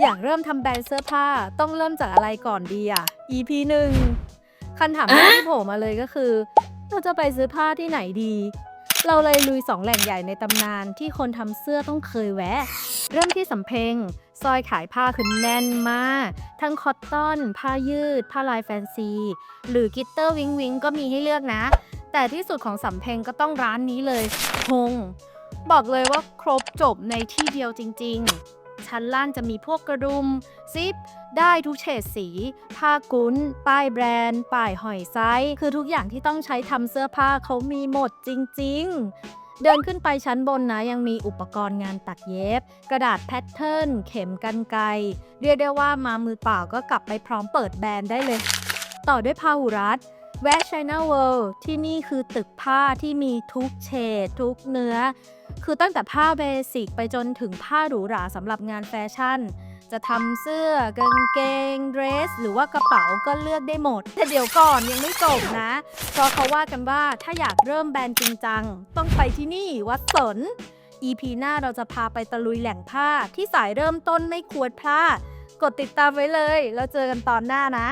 อยากเริ่มทำแบรนด์เสื้อผ้าต้องเริ่มจากอะไรก่อนดีอะ EP หนึ่งคันถามแรกที่โผล่มาเลยก็คือ เราจะไปซื้อผ้าที่ไหนดี เราเลยลุยสองแหล่งใหญ่ในตำนานที่คนทำเสื้อต้องเคยแวะ เริ่มที่สำเพ็งซอยขายผ้าคือแน่นมาก ทั้งคอตตอน ผ้ายืด ผ้าลายแฟนซี หรือกิตเตอร์วิงวิงก็มีให้เลือกนะ แต่ที่สุดของสำเพ็งก็ต้องร้านนี้เลยฮงบอกเลยว่าครบจบในที่เดียวจริง ๆ ชั้นล่างจะมีพวกกระดุม ซิป ได้ทุกเฉดสี ผ้ากุ้นป้ายแบรนด์ ป้ายหอยไซส์ คือทุกอย่างที่ต้องใช้ทำเสื้อผ้าเขามีหมดจริง ๆเดินขึ้นไปชั้นบนนะยังมีอุปกรณ์งานตัดเย็บ กระดาษแพทเทิร์น เข็มกันไกเรียกได้ว่ามามือเปล่าก็กลับไปพร้อมเปิดแบรนด์ได้เลย ต่อด้วยพาหุรัตแวะ China World ที่นี่คือตึกผ้าที่มีทุกเฉดทุกเนื้อ คือตั้งแต่ผ้าเบสิกไปจนถึงผ้าหรูหราสำหรับงานแฟชั่น จะทำเสื้อกางเกงเดรส หรือว่ากระเป๋าก็เลือกได้หมด แต่เดี๋ยวก่อนยังไม่จบนะ เพราะเขาว่ากันว่าถ้าอยากเริ่มแบรนด์จริงจัง ต้องไปที่นี่วัดสน EP หน้าเราจะพาไปตะลุยแหล่งผ้าที่สายเริ่มต้นไม่ควรพลาด กดติดตามไว้เลย แล้วเจอกันตอนหน้านะ